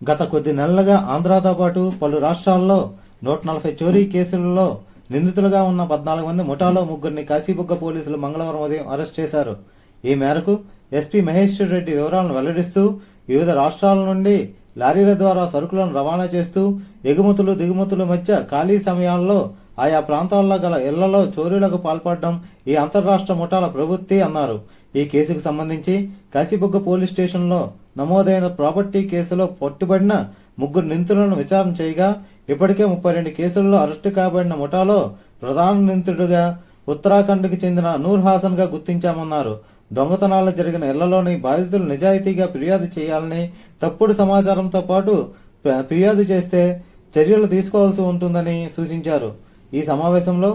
గత కొద్ది నెలలుగా ఆంధ్రాతో పాటు పలు రాష్ట్రాల్లో నూట నలభై చోరీ కేసులలో నిందితులుగా ఉన్న పద్నాలుగు మంది ముఠాలో ముగ్గురిని కాశీబుగ్గ పోలీసులు మంగళవారం ఉదయం అరెస్ట్ చేశారు. ఈ మేరకు ఎస్పీ మహేశ్వర్ రెడ్డి వివరాలను వెల్లడిస్తూ వివిధ రాష్ట్రాల నుండి లారీల ద్వారా సరుకులను రవాణా చేస్తూ ఎగుమతులు దిగుమతుల మధ్య ఖాళీ సమయాల్లో ఆయా ప్రాంతాల్లో గల ఇళ్ళలో చోరీలకు పాల్పడడం ఈ అంతర్రాష్ట్ర ముఠాల ప్రవృత్తి అన్నారు. ఈ కేసుకు సంబంధించి కాశీబుగ్గ పోలీస్ స్టేషన్లో నమోదైన ప్రాపర్టీ కేసులో పట్టుబడిన ముగ్గురు నిందితులను విచారణ చేయగా ఇప్పటికే ముప్పై రెండు కేసుల్లో అరెస్టు కాబడిన ముఠాలో ప్రధాన నిందితుడిగా ఉత్తరాఖండ్కి చెందిన నూర్ హాసన్గా గుర్తించామన్నారు. దొంగతనాలు జరిగిన ఇళ్ళలోని బాధితులు నిజాయితీగా ఫిర్యాదు చేయాలని తప్పుడు సమాచారంతో పాటు ఫిర్యాదు చేస్తే చర్యలు తీసుకోవాల్సి ఉంటుందని సూచించారు. ఈ సమావేశంలో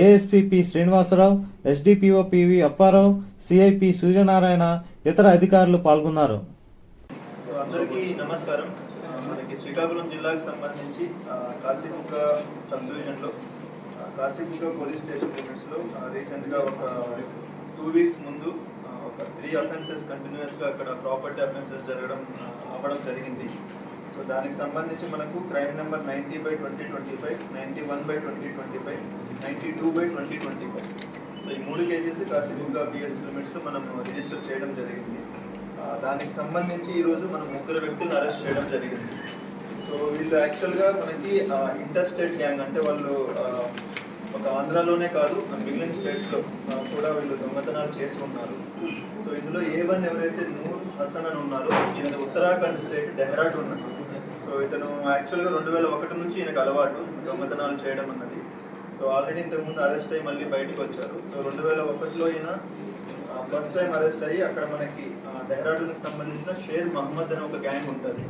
ASP P Srinivasa Rao SDPO PV Appa Rao CI P Suryanarayana ఇతర అధికారులు పాల్గొన్నారు. అందరికీ నమస్కారం. మనకి శ్రీకాకుళం జిల్లాకు సంబంధించి కాశీముఖ కాశీబుగ్గ సబ్ డివిజన్లో పోలీస్ స్టేషన్ లిమిట్స్లో రీసెంట్గా ఒక టూ వీక్స్ ముందు ఒక త్రీ అఫెన్సెస్ కంటిన్యూస్గా అక్కడ ప్రాపర్టీ అఫెన్సెస్ జరగడం అవ్వడం జరిగింది. సో దానికి సంబంధించి మనకు crime number ninety by twenty twenty five ninety one by twenty twenty five ninety two by twenty twenty five. So ఈ మూడు కేసెస్ కాశీముఖ పిఎస్ లిమిట్స్లో మనం రిజిస్టర్ చేయడం జరిగింది. దానికి సంబంధించి ఈరోజు మనం ముగ్గురు వ్యక్తులను అరెస్ట్ చేయడం జరిగింది. సో వీళ్ళు యాక్చువల్గా మనకి ఇంటర్ స్టేట్ గ్యాంగ్ అంటే వాళ్ళు ఒక ఆంధ్రాలోనే కాదు మిగిలిన స్టేట్స్లో కూడా వీళ్ళు దొంగతనాలు చేసి ఉన్నారు. సో ఇందులో ఏ వన్ ఎవరైతే నూర్ హసన్ అని ఉన్నారో ఈయన ఉత్తరాఖండ్ స్టేట్ డెహ్రాడూన్ ఉన్నారు సో ఇతను యాక్చువల్గా రెండు వేల ఒకటి నుంచి ఈయనకు అలవాటు దొంగతనాలు చేయడం అన్నది. సో ఆల్రెడీ ఇంతకుముందు అరెస్ట్ అయ్యి మళ్ళీ బయటకు వచ్చారు. సో రెండు వేల ఒకటిలో ఈయన ఫస్ట్ టైం అరెస్ట్ అయ్యి అక్కడ మనకి డెహ్రాడూన్ డెహ్రాడూన్కి సంబంధించిన షేర్ మహమ్మద్ అనే ఒక గ్యాంగ్ ఉంటుంది.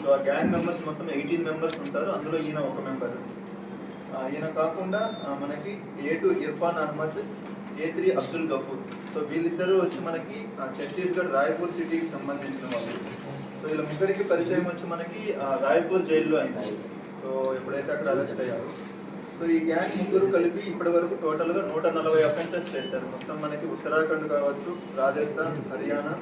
సో ఆ గ్యాంగ్ మెంబర్స్ మొత్తం ఎయిటీన్ మెంబర్స్ ఉంటారు. అందులో ఈయన ఒక మెంబర్ ఈయన కాకుండా మనకి A two Irfan Ahmed A three Abdul Gafoor. So వీళ్ళిద్దరూ వచ్చి మనకి ఛత్తీస్గఢ్ రాయ్పూర్ సిటీకి సంబంధించిన వాళ్ళు. సో వీళ్ళ ముగ్గురికి పరిచయం వచ్చి మనకి రాయ్పూర్ జైల్లో అయినాయి సో ఎప్పుడైతే అక్కడ అరెస్ట్ అయ్యారు. సో ఈ గ్యాంగ్ ముగ్గురు కలిపి ఇప్పటి వరకు టోటల్గా నూట నలభై అఫెన్సెస్ చేశారు. మొత్తం మనకి ఉత్తరాఖండ్ కావచ్చు రాజస్థాన్ హర్యానా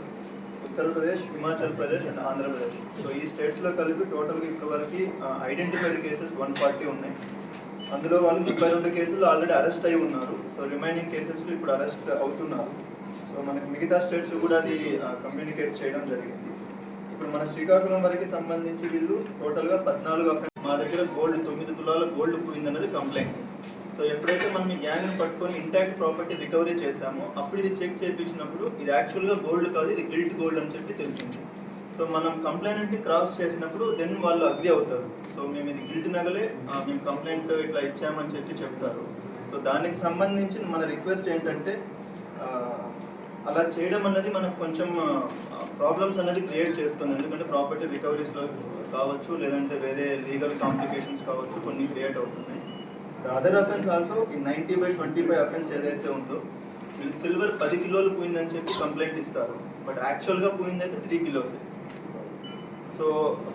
ఉత్తరప్రదేశ్ హిమాచల్ ప్రదేశ్ అండ్ ఆంధ్రప్రదేశ్. సో ఈ స్టేట్స్లో కలిపి టోటల్గా ఇప్పటి వరకు ఐడెంటిఫైడ్ కేసెస్ వన్ ఫార్టీ ఉన్నాయి. అందులో వాళ్ళు ముప్పై రెండు కేసులు ఆల్రెడీ అరెస్ట్ అయి ఉన్నారు. సో రిమైనింగ్ కేసెస్లో ఇప్పుడు అరెస్ట్ అవుతున్నారు. సో మనకి మిగతా స్టేట్స్ కూడా అది కమ్యూనికేట్ చేయడం జరిగింది. ఇప్పుడు మన శ్రీకాకుళం వరకు సంబంధించి వీళ్ళు టోటల్గా పద్నాలుగు అఫెన్స్ మా దగ్గర గోల్డ్ తొమ్మిది తులాల గోల్డ్ పోయిందన్నది కంప్లైంట్ సో ఎప్పుడైతే మనం ఈ గ్యాంగ్ పట్టుకొని ఇంటాక్ట్ ప్రాపర్టీ రికవరీ చేశామో అప్పుడు ఇది చెక్ చేయించినప్పుడు ఇది యాక్చువల్గా గోల్డ్ కాదు ఇది గిల్ట్ గోల్డ్ అని చెప్పి తెలిసింది. సో మనం కంప్లైంట్ క్రాస్ చేసినప్పుడు దెన్ వాళ్ళు అగ్రి అవుతారు. సో మేము ఇది గిల్ట్ నగలే మేము కంప్లైంట్ ఇట్లా ఇచ్చామని చెప్పి చెప్తారు. సో దానికి సంబంధించి మన రిక్వెస్ట్ ఏంటంటే అలా చేయడం అన్నది మనకు కొంచెం ప్రాబ్లమ్స్ అనేది క్రియేట్ చేస్తుంది. ఎందుకంటే ప్రాపర్టీ రికవరీస్లో కావచ్చు లేదంటే వేరే లీగల్ కాంప్లికేషన్స్ కావచ్చు కొన్ని క్రియేట్ అవుతున్నాయి. అదర్ అఫెన్స్ ఆల్సో ఈ ninety by twenty five offence ఏదైతే ఉందో వీళ్ళు సిల్వర్ పది కిలోలు పోయిందని చెప్పి కంప్లైంట్ ఇస్తారు. బట్ యాక్చువల్గా పోయిందైతే త్రీ కిలోస్ సో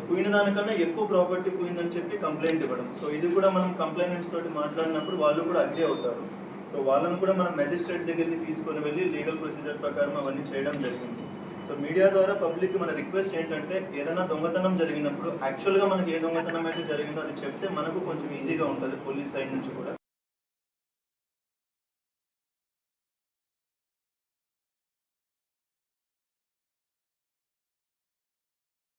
పోయిన దానికన్నా ఎక్కువ ప్రాపర్టీ పోయిందని చెప్పి కంప్లైంట్ ఇవ్వడం. సో ఇది కూడా మనం కంప్లైంట్స్ తోటి మాట్లాడినప్పుడు వాళ్ళు కూడా అగ్రి అవుతారు. సో వాళ్ళని కూడా మనం మెజిస్ట్రేట్ దగ్గరికి తీసుకొని వెళ్ళి లీగల్ ప్రొసీజర్ ప్రకారం అవన్నీ చేయడం జరిగింది. సో మీడియా ద్వారా పబ్లిక్ మన రిక్వెస్ట్ ఏంటంటే ఏదైనా దొంగతనం జరిగినప్పుడు యాక్చువల్గా మనకి ఏ దొంగతనం అయితే జరిగిందో అది చెప్తే మనకు కొంచెం ఈజీగా ఉంటుంది పోలీస్ సైడ్ నుంచి కూడా.